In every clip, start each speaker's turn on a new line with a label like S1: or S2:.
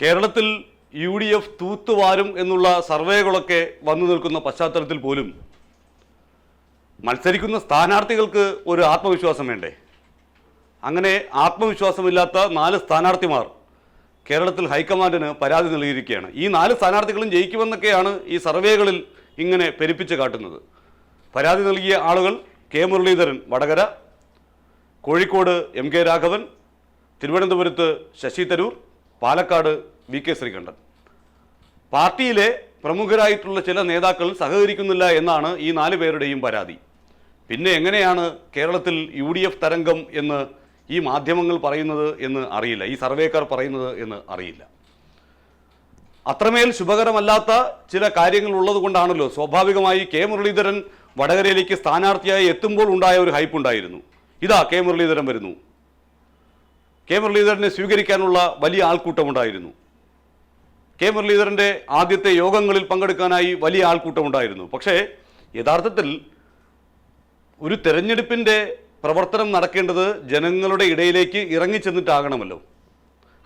S1: കേരളത്തിൽ U D F തൂത്തുവാരും എന്നുള്ള സർവേകളൊക്കെ വന്നു നിൽക്കുന്ന പശ്ചാത്തലത്തിൽ പോലും മത്സരിക്കുന്ന സ്ഥാനാർത്ഥികൾക്ക് ഒരു ആത്മവിശ്വാസം വേണ്ടേ? അങ്ങനെ ആത്മവിശ്വാസമില്ലാത്ത നാല് സ്ഥാനാർത്ഥിമാർ കേരളത്തിൽ ഹൈക്കമാൻഡിന് പരാതി നൽകിയിരിക്കുകയാണ്. ഈ നാല് സ്ഥാനാർത്ഥികളും ജയിക്കുമെന്നൊക്കെയാണ് ഈ സർവേകളിൽ ഇങ്ങനെ പെരുപ്പിച്ച് കാട്ടുന്നത്. പരാതി നൽകിയ ആളുകൾ K Muraleedharan Vadakara Kozhikode M K Raghavan തിരുവനന്തപുരത്ത് ശശി തരൂർ പാലക്കാട് വി കെ ശ്രീകണ്ഠൻ. പാർട്ടിയിലെ പ്രമുഖരായിട്ടുള്ള ചില നേതാക്കൾ സഹകരിക്കുന്നില്ല എന്നാണ് ഈ നാല് പേരുടെയും പരാതി. പിന്നെ എങ്ങനെയാണ് കേരളത്തിൽ യു ഡി എഫ് തരംഗം എന്ന് ഈ മാധ്യമങ്ങൾ പറയുന്നത് എന്ന് അറിയില്ല. ഈ സർവേക്കാർ പറയുന്നത് എന്ന് അറിയില്ല. അത്രമേൽ ശുഭകരമല്ലാത്ത ചില കാര്യങ്ങൾ ഉള്ളത് കൊണ്ടാണല്ലോ സ്വാഭാവികമായി കെ മുരളീധരൻ വടകരയിലേക്ക് സ്ഥാനാർത്ഥിയായി എത്തുമ്പോൾ ഉണ്ടായ ഒരു ഹൈപ്പ് ഉണ്ടായിരുന്നു. ഇതാ കെ മുരളീധരൻ വരുന്നു. കെ മുരളീധരനെ സ്വീകരിക്കാനുള്ള വലിയ ആൾക്കൂട്ടമുണ്ടായിരുന്നു. കെ മുരളീധരന്റെ ആദ്യത്തെ യോഗങ്ങളിൽ പങ്കെടുക്കാനായി വലിയ ആൾക്കൂട്ടമുണ്ടായിരുന്നു. പക്ഷേ യഥാർത്ഥത്തിൽ ഒരു തെരഞ്ഞെടുപ്പിന്റെ പ്രവർത്തനം നടക്കേണ്ടത് ജനങ്ങളുടെ ഇടയിലേക്ക് ഇറങ്ങിച്ചെന്നിട്ടാകണമല്ലോ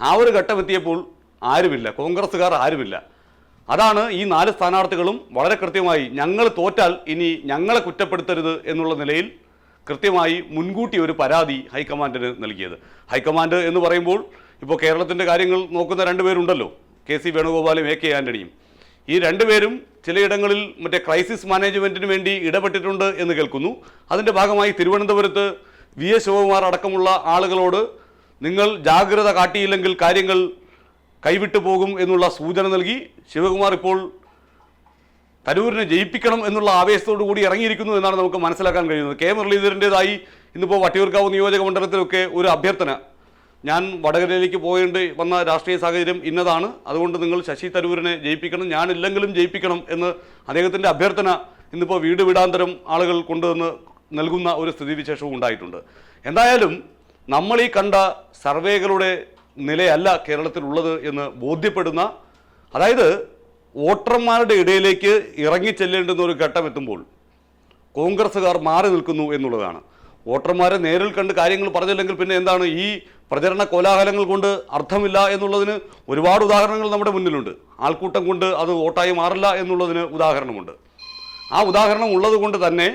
S1: ആ ഒരു ഘട്ടമെത്തിയപ്പോൾ ആരുമില്ല. കോൺഗ്രസ്സുകാർ ആരുമില്ല. അതാണ് ഈ നാല് സ്ഥാനാർത്ഥികളും വളരെ കൃത്യമായി ഞങ്ങൾ തോറ്റാൽ ഇനി ഞങ്ങളെ കുറ്റപ്പെടുത്തരുത് എന്നുള്ള നിലയിൽ കൃത്യമായി മുൻകൂട്ടി ഒരു പരാതി ഹൈക്കമാൻഡിന് നൽകിയത്. ഹൈക്കമാൻഡ് എന്ന് പറയുമ്പോൾ ഇപ്പോൾ കേരളത്തിന്റെ കാര്യങ്ങൾ നോക്കുന്ന രണ്ടുപേരുണ്ടല്ലോ കെ സി വേണുഗോപാലും എ കെ ആന്റണിയും. ഈ രണ്ടുപേരും ചിലയിടങ്ങളിൽ മറ്റേ ക്രൈസിസ് മാനേജ്മെന്റിന് വേണ്ടി ഇടപെട്ടിട്ടുണ്ട് എന്ന് കേൾക്കുന്നു. അതിന്റെ ഭാഗമായി തിരുവനന്തപുരത്ത് വി എസ് ശിവകുമാർ അടക്കമുള്ള ആളുകളോട് നിങ്ങൾ ജാഗ്രത കാട്ടിയില്ലെങ്കിൽ കാര്യങ്ങൾ കൈവിട്ടു പോകും എന്നുള്ള സൂചന നൽകി ശിവകുമാർ ഇപ്പോൾ തരൂരിനെ ജയിപ്പിക്കണം എന്നുള്ള ആവേശത്തോടു കൂടി ഇറങ്ങിയിരിക്കുന്നു എന്നാണ് നമുക്ക് മനസ്സിലാക്കാൻ കഴിയുന്നത്. കെ മുരളീധരന്റെതായി ഇന്നിപ്പോൾ വട്ടിയൂർക്കാവ് നിയോജക മണ്ഡലത്തിലൊക്കെ ഒരു അഭ്യർത്ഥന. ഞാൻ വടകരയിലേക്ക് പോയേണ്ട വന്ന രാഷ്ട്രീയ സാഹചര്യം ഇന്നതാണ്. അതുകൊണ്ട് നിങ്ങൾ ശശി തരൂരിനെ ജയിപ്പിക്കണം ഞാനില്ലെങ്കിലും ജയിപ്പിക്കണം എന്ന് അദ്ദേഹത്തിന്റെ അഭ്യർത്ഥന ഇന്നിപ്പോൾ വീട് വീടാന്തരം ആളുകൾ കൊണ്ടുവന്ന് നൽകുന്ന ഒരു സ്ഥിതിവിശേഷവും ഉണ്ടായിട്ടുണ്ട്. എന്തായാലും നമ്മൾ ഈ കണ്ട സർവേകളുടെ നിലയല്ല കേരളത്തിലുള്ളത് എന്ന് ബോധ്യപ്പെടുന്ന അതായത് വോട്ടർമാരുടെ ഇടയിലേക്ക് ഇറങ്ങിച്ചെല്ലേണ്ടുന്ന ഒരു ഘട്ടം എത്തുമ്പോൾ കോൺഗ്രസ്സുകാർ മാറി നിൽക്കുന്നു എന്നുള്ളതാണ്. വോട്ടർമാരെ നേരിൽ കണ്ട് കാര്യങ്ങൾ പറഞ്ഞില്ലെങ്കിൽ പിന്നെ എന്താണ് ഈ പ്രചരണ കോലാഹലങ്ങൾ കൊണ്ട് അർത്ഥമില്ല എന്നുള്ളതിന് ഒരുപാട് ഉദാഹരണങ്ങൾ നമ്മുടെ മുന്നിലുണ്ട്. ആൾക്കൂട്ടം കൊണ്ട് അത് വോട്ടായി മാറില്ല എന്നുള്ളതിന് ഉദാഹരണമുണ്ട്. ആ ഉദാഹരണം ഉള്ളതുകൊണ്ട് തന്നെ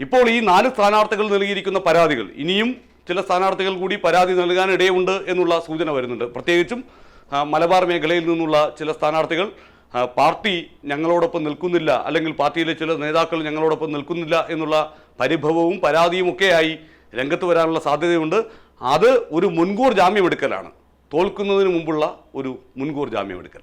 S1: ഇപ്പോൾ ഈ നാല് സ്ഥാനാർത്ഥികൾ നൽകിയിരിക്കുന്ന പരാതികൾ ഇനിയും ചില സ്ഥാനാർത്ഥികൾ കൂടി പരാതി നൽകാനിടയുണ്ട് എന്നുള്ള സൂചന വരുന്നുണ്ട്. പ്രത്യേകിച്ചും മലബാർ മേഖലയിൽ നിന്നുള്ള ചില സ്ഥാനാർത്ഥികൾ പാർട്ടി ഞങ്ങളോടൊപ്പം നിൽക്കുന്നില്ല അല്ലെങ്കിൽ പാർട്ടിയിലെ ചില നേതാക്കൾ ഞങ്ങളോടൊപ്പം നിൽക്കുന്നില്ല എന്നുള്ള പരിഭവവും പരാതിയും ഒക്കെയായി രംഗത്ത് വരാനുള്ള സാധ്യതയുണ്ട്. അത് ഒരു മുൻകൂർ ജാമ്യമെടുക്കലാണ്. തോൽക്കുന്നതിന് മുമ്പുള്ള ഒരു മുൻകൂർ ജാമ്യമെടുക്കൽ.